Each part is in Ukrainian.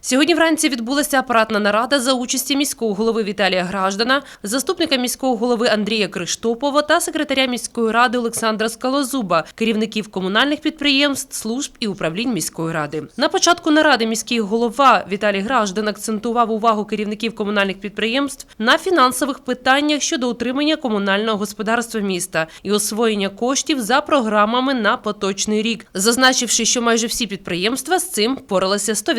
Сьогодні вранці відбулася апаратна нарада за участі міського голови Віталія Граждана, заступника міського голови Андрія Криштопова та секретаря міської ради Олександра Скалозуба, керівників комунальних підприємств, служб і управлінь міської ради. На початку наради міський голова Віталій Граждан акцентував увагу керівників комунальних підприємств на фінансових питаннях щодо утримання комунального господарства міста і освоєння коштів за програмами на поточний рік, зазначивши, що майже всі підприємства з цим поралися 100%.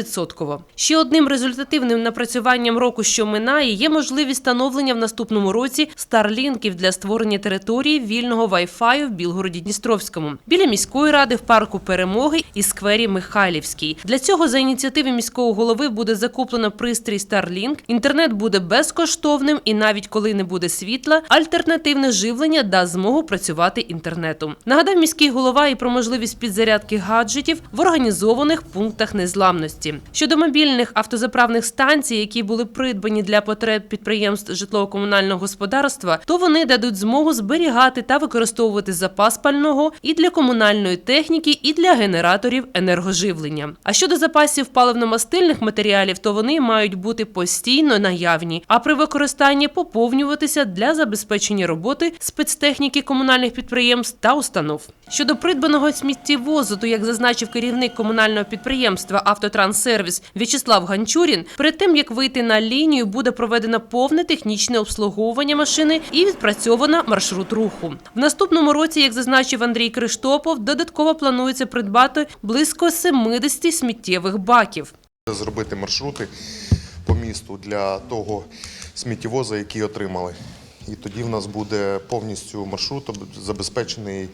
Ще одним результативним напрацюванням року, що минає, є можливість встановлення в наступному році старлінків для створення території вільного Wi-Fi в Білгороді Дністровському біля міської ради в парку Перемоги і сквері Михайлівський. Для цього за ініціативи міського голови буде закуплено пристрій Starlink. Інтернет буде безкоштовним, і навіть коли не буде світла, альтернативне живлення дасть змогу працювати інтернетом. Нагадав міський голова і про можливість підзарядки гаджетів в організованих пунктах незламності. Щодо мобільних автозаправних станцій, які були придбані для потреб підприємств житлово-комунального господарства, то вони дадуть змогу зберігати та використовувати запас пального і для комунальної техніки, і для генераторів енергоживлення. А щодо запасів паливно-мастильних матеріалів, то вони мають бути постійно наявні, а при використанні поповнюватися для забезпечення роботи спецтехніки комунальних підприємств та установ. Щодо придбаного сміттєвозу, то як зазначив керівник комунального підприємства Автотранссервіс В'ячеслав Ганчурін, перед тим як вийти на лінію, буде проведено повне технічне обслуговування машини і відпрацьовано маршрут руху. В наступному році, як зазначив Андрій Криштопов, додатково планується придбати близько 70 сміттєвих баків. зробити маршрути по місту для того сміттєвоза, який отримали. І тоді в нас буде повністю маршрут забезпечений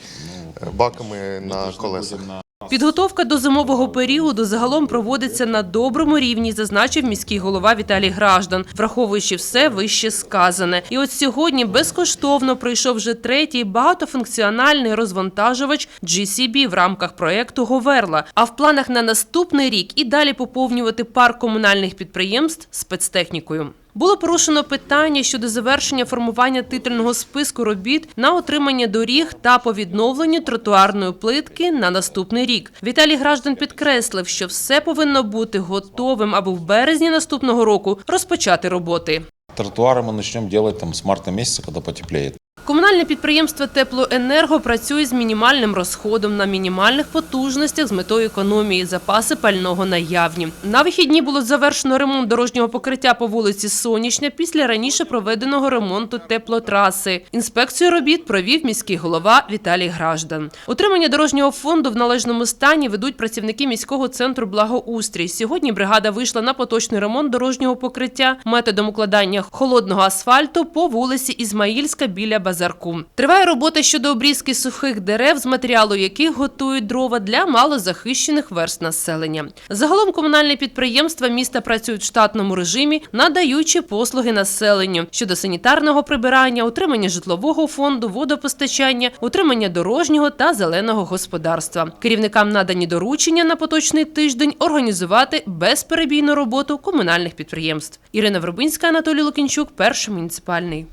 е, баками на колесах. Підготовка до зимового періоду загалом проводиться на доброму рівні, зазначив міський голова Віталій Граждан, враховуючи все вище сказане. І от сьогодні безкоштовно прийшов вже третій багатофункціональний розвантажувач GCB в рамках проекту Говерла. А в планах на наступний рік і далі поповнювати парк комунальних підприємств спецтехнікою. Було порушено питання щодо завершення формування титульного списку робіт на отримання доріг та по відновленню тротуарної плитки на наступний рік. Віталій Граждан підкреслив, що все повинно бути готовим, аби в березні наступного року розпочати роботи. Тротуары мы начнем делать там с марта месяца, когда потеплеет. Комунальне підприємство Теплоенерго працює з мінімальним розходом на мінімальних потужностях з метою економії. Запаси пального наявні. На вихідні було завершено ремонт дорожнього покриття по вулиці Сонячня після раніше проведеного ремонту теплотраси. Інспекцію робіт провів міський голова Віталій Граждан. Утримання дорожнього фонду в належному стані ведуть працівники міського центру благоустрій. Сьогодні бригада вийшла на поточний ремонт дорожнього покриття методом укладання холодного асфальту по вулиці Ізмаїльська біля базарку. Триває робота щодо обрізки сухих дерев, з матеріалу яких готують дрова для малозахищених верст населення. Загалом комунальні підприємства міста працюють в штатному режимі, надаючи послуги населенню щодо санітарного прибирання, утримання житлового фонду, водопостачання, утримання дорожнього та зеленого господарства. Керівникам надані доручення на поточний тиждень організувати безперебійну роботу комунальних підприємств. Ірина Вербинська, Анатолій Лукінчук, перший муніципальний.